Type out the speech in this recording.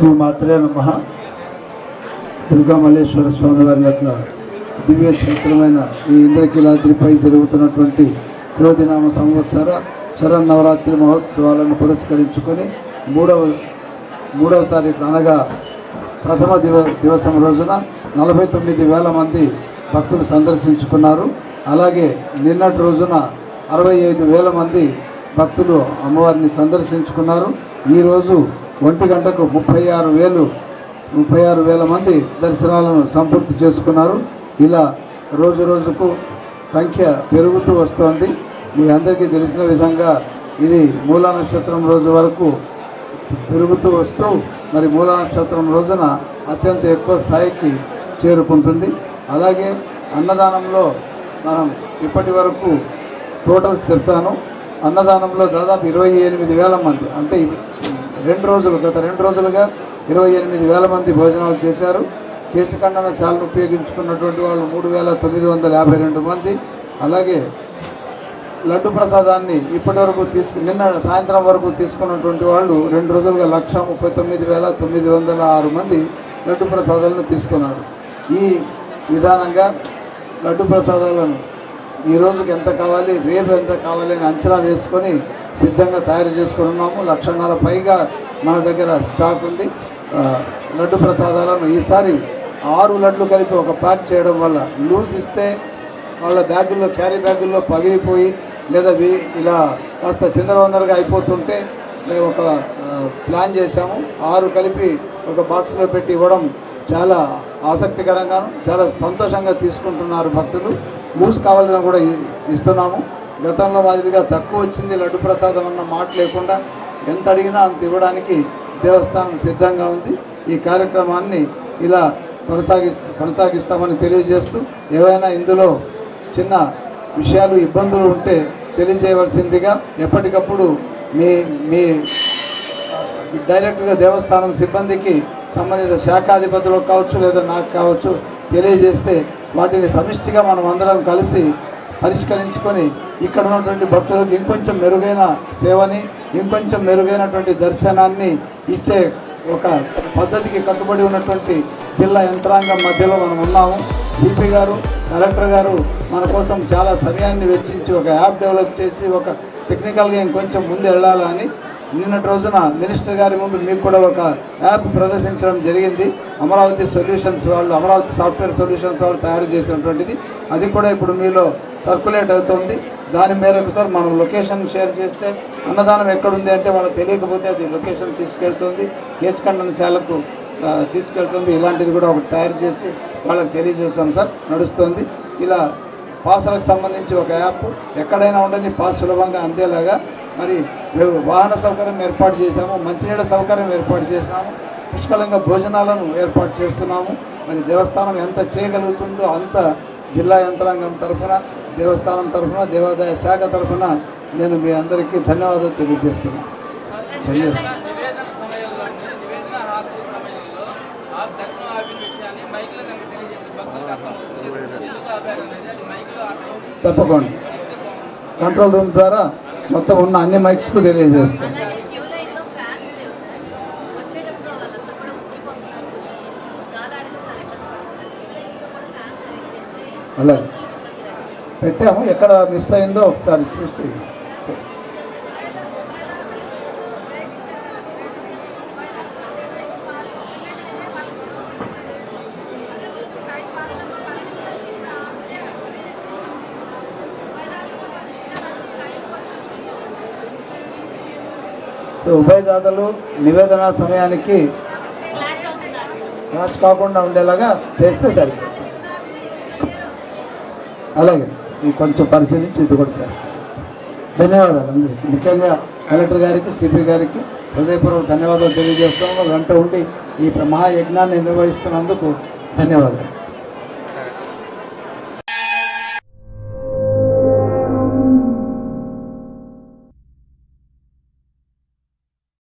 శ్రీ మాత్రే నమ దుర్గా మల్లేశ్వర స్వామి వారి యొక్క దివ్య క్షేత్రమైన ఈ ఇంద్రకీలాద్రిపై జరుగుతున్నటువంటి త్రోదినామ సంవత్సర శరన్నవరాత్రి మహోత్సవాలను పురస్కరించుకొని మూడవ మూడవ తారీఖు అనగా ప్రథమ దివ దివసం రోజున నలభై తొమ్మిది వేల మంది భక్తులు సందర్శించుకున్నారు. అలాగే నిన్నటి రోజున అరవై ఐదు వేల మంది భక్తులు అమ్మవారిని సందర్శించుకున్నారు. ఈరోజు ఒంటి గంటకు ముప్పై ఆరు వేలు ముప్పై ఆరు వేల మంది దర్శనాలను సంపూర్తి చేసుకున్నారు. ఇలా రోజు రోజుకు సంఖ్య పెరుగుతూ వస్తోంది. మీ అందరికీ తెలిసిన విధంగా ఇది మూలా నక్షత్రం రోజు వరకు పెరుగుతూ వస్తూ మరి మూలా నక్షత్రం రోజున అత్యంత ఎక్కువ స్థాయికి చేరుకుంటుంది. అలాగే అన్నదానంలో మనం ఇప్పటి వరకు టోటల్స్ చెప్తాను. అన్నదానంలో దాదాపు ఇరవై ఎనిమిది వేల మంది అంటే రెండు రోజులు గత రెండు రోజులుగా ఇరవై ఎనిమిది వేల మంది భోజనాలు చేశారు. కేశఖండన శాలను ఉపయోగించుకున్నటువంటి వాళ్ళు మూడు వేల తొమ్మిది వందల యాభై రెండు మంది. అలాగే లడ్డు ప్రసాదాన్ని ఇప్పటి వరకు తీసుకు నిన్న సాయంత్రం వరకు తీసుకున్నటువంటి వాళ్ళు రెండు రోజులుగా లక్ష ముప్పై తొమ్మిది వేల తొమ్మిది వందల ఆరు మంది లడ్డు ప్రసాదాలను తీసుకున్నారు. ఈ విధానంగా లడ్డు ప్రసాదాలను ఈ రోజుకి ఎంత కావాలి రేపు ఎంత కావాలి అని అంచనా వేసుకొని సిద్ధంగా తయారు చేసుకుని ఉన్నాము లక్షన్నర పైగా మన దగ్గర స్టాక్ ఉంది. లడ్డు ప్రసాదాలను ఈసారి ఆరు లడ్లు కలిపి ఒక ప్యాక్ చేయడం వల్ల లూజ్ ఇస్తే వాళ్ళ బ్యాగుల్లో క్యారీ బ్యాగుల్లో పగిలిపోయి లేదా వి- ఇలా కాస్త చిందరవందరగా అయిపోతుంటే మేము ఒక ప్లాన్ చేశాము. ఆరు కలిపి ఒక బాక్స్లో పెట్టి ఇవ్వడం చాలా ఆసక్తికరంగాను చాలా సంతోషంగా తీసుకుంటున్నారు భక్తులు. లూజ్ కావాలని కూడా ఇ- ఇస్తున్నాము. గతంలో మాదిరిగా తక్కువ వచ్చింది లడ్డు ప్రసాదం అన్న మాట లేకుండా ఎంత అడిగినా అంత ఇవ్వడానికి దేవస్థానం సిద్ధంగా ఉంది. ఈ కార్యక్రమాన్ని ఇలా కొనసాగి కొనసాగిస్తామని తెలియజేస్తూ ఏవైనా ఇందులో చిన్న విషయాలు ఇబ్బందులు ఉంటే తెలియజేయవలసిందిగా ఎప్పటికప్పుడు మీ మీ డైరెక్ట్గా దేవస్థానం సిబ్బందికి సంబంధిత శాఖాధిపతులకు కావచ్చు లేదా నాకు కావచ్చు తెలియజేస్తే వాటిని సమిష్టిగా మనం అందరం కలిసి పరిష్కరించుకొని ఇక్కడ ఉన్నటువంటి భక్తులకు ఇంకొంచెం మెరుగైన సేవని ఇంకొంచెం మెరుగైనటువంటి దర్శనాన్ని ఇచ్చే ఒక పద్ధతికి కట్టుబడి ఉన్నటువంటి జిల్లా యంత్రాంగం మధ్యలో మనం ఉన్నాము. సిపి గారు కలెక్టర్ గారు మన కోసం చాలా సమయాన్ని వెచ్చించి ఒక యాప్ డెవలప్ చేసి ఒక టెక్నికల్గా ఇంకొంచెం ముందు వెళ్ళాలని నిన్నటి రోజున మినిస్టర్ గారి ముందు మీకు కూడా ఒక యాప్ ప్రదర్శించడం జరిగింది. అమరావతి సొల్యూషన్స్ వాళ్ళు అమరావతి సాఫ్ట్వేర్ సొల్యూషన్స్ వాళ్ళు తయారు చేసినటువంటిది. అది కూడా ఇప్పుడు మీలో సర్క్యులేట్ అవుతుంది. దాని మేరకు సార్ మనం లొకేషన్ షేర్ చేస్తే అన్నదానం ఎక్కడుంది అంటే వాళ్ళకి తెలియకపోతే అది లొకేషన్ తీసుకెళ్తుంది. కేసుఖండనశాలకు శాలకు తీసుకెళ్తుంది. ఇలాంటిది కూడా ఒకటి తయారు చేసి వాళ్ళకి తెలియజేస్తాం సార్. నడుస్తుంది. ఇలా పాసులకు సంబంధించి ఒక యాప్ ఎక్కడైనా ఉండని పాస్ సులభంగా అందేలాగా మరి మేము వాహన సౌకర్యం ఏర్పాటు చేశాము మంచినీళ్ళ సౌకర్యం ఏర్పాటు చేసినాము పుష్కలంగా భోజనాలను ఏర్పాటు చేస్తున్నాము. మరి దేవస్థానం ఎంత చేయగలుగుతుందో అంత జిల్లా యంత్రాంగం తరఫున దేవస్థానం తరఫున దేవాదాయ శాఖ తరఫున నేను మీ అందరికీ ధన్యవాదాలు తెలియజేస్తున్నాను. ధన్యవాదాలు. తప్పకుండా. కంట్రోల్ రూమ్ ద్వారా మొత్తం ఉన్న అన్ని మైక్స్కు తెలియజేస్తాం. అలాగే చేస్తే అలాగే. ఇబ్బంది లేదు పెట్టాము. ఎక్కడ మిస్ అయిందో ఒకసారి చూసి. ఉభయదాతలు నివేదన సమయానికి క్రాష్ కాకుండా ఉండేలాగా చేస్తే సరి అలాగే ఈ కొంచెం పరిశీలించి ఇది కూడా చేస్తాం. ధన్యవాదాలు అందరికీ. ముఖ్యంగా కలెక్టర్ గారికి సిపి గారికి హృదయపూర్వక ధన్యవాదాలు తెలియజేస్తాము వెంట ఉండి ఈ మహాయజ్ఞాన్ని నిర్వహిస్తున్నందుకు ధన్యవాదాలు.